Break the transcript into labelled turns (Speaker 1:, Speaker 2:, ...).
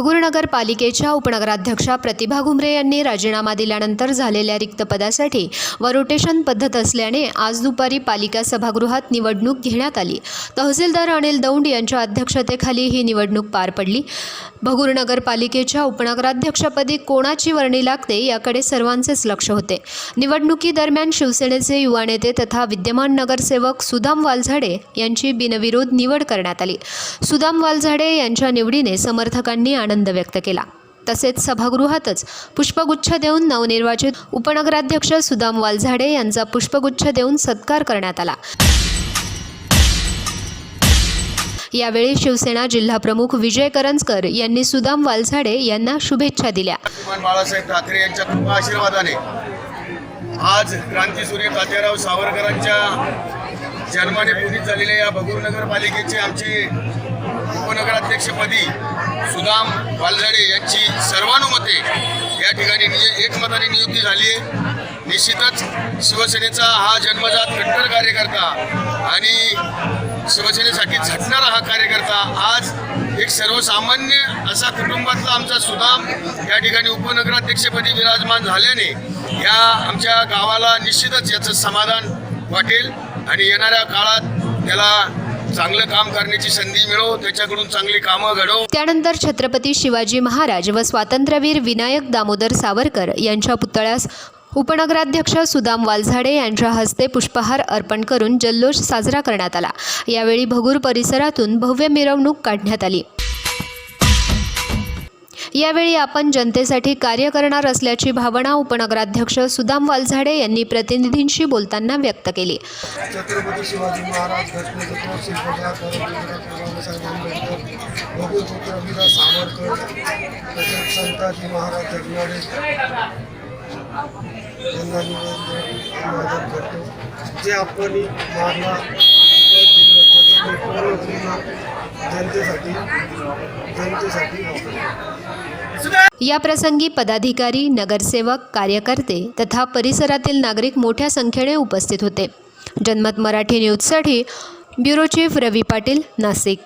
Speaker 1: भगूर नगरपालिकेच्या उपनगराध्यक्षा प्रतिभा घुमरे यांनी राजीनामा दिल्यानंतर झालेल्या रिक्त पदासाठी व रोटेशन पद्धत असल्याने आज दुपारी पालिका सभागृहात निवडणूक घेण्यात आली. तहसीलदार अनिल दौंड यांच्या अध्यक्षतेखाली ही निवडणूक पार पडली. भगूर नगरपालिकेच्या उपनगराध्यक्षपदी कोणाची वर्णी लागते याकडे सर्वांचेच लक्ष होते. निवडणुकीदरम्यान शिवसेनेचे युवा नेते तथा विद्यमान नगरसेवक सुदाम वालझाडे यांची बिनविरोध निवड करण्यात आली. सुदाम वालझाडे यांच्या निवडीने समर्थकांनी आनंद व्यक्त केला. तसेच सभागृहातच पुष्पगुच्छ देऊन नवनिर्वाचित उपनगराध्यक्ष सुदाम वालझाडे यांचा पुष्पगुच्छ देऊन सत्कार करण्यात आला. यावेळी शिवसेना जिल्हाप्रमुख विजय करंजकर यांनी सुदाम वालझाडे यांना शुभेच्छा दिल्या.
Speaker 2: बाळासाहेब ठाकरे यांच्या कृपा आशीर्वादाने आज क्रांतीसूर्य तात्याराव सावरकरांच्या जन्माने पूजित झालेल्या या भगूर नगरपालिकेचे आमचे उपनगराध्यक्षपदी सुदाम वालझाडे यांची सर्वानुमते या ठिकाणी निय एकमताने नियुक्ती झाली आहे. निश्चितच शिवसेनेचा हा जन्मजात कट्टर कार्यकर्ता आणि शिवसेनेसाठी झटणारा हा कार्यकर्ता आज एक सर्वसामान्य असा कुटुंबातला आमचा सुदाम या ठिकाणी उपनगराध्यक्षपदी विराजमान झाल्याने या आमच्या गावाला निश्चितच याचं समाधान वाटेल आणि येणाऱ्या काळात त्याला चांगलं काम करण्याची संधी मिळो त्याच्याकडून चांगली कामं घडो.
Speaker 1: त्यानंतर छत्रपती शिवाजी महाराज व स्वातंत्र्यवीर विनायक दामोदर सावरकर यांच्या पुतळ्यास उपनगराध्यक्ष सुदाम वालझाडे यांच्या हस्ते पुष्पहार अर्पण करून जल्लोष साजरा करण्यात आला. यावेळी भगूर परिसरातून भव्य मिरवणूक काढण्यात आली. यावेळी आपण जनतेसाठी कार्य करणार असल्याची भावना उपनगराध्यक्ष सुदाम वालझाडे यांनी प्रतिनिधींशी बोलताना व्यक्त केली.
Speaker 3: छत्रपती शिवाजी महाराज जे आपण जनतेसाठी जनतेसाठी या
Speaker 1: प्रसंगी पदाधिकारी नगरसेवक कार्यकर्ते तथा परिसरातील नागरिक मोठ्या संख्येने उपस्थित होते. जनमत मराठी न्यूजसाठी ब्युरो चीफ रवी पाटील नाशिक.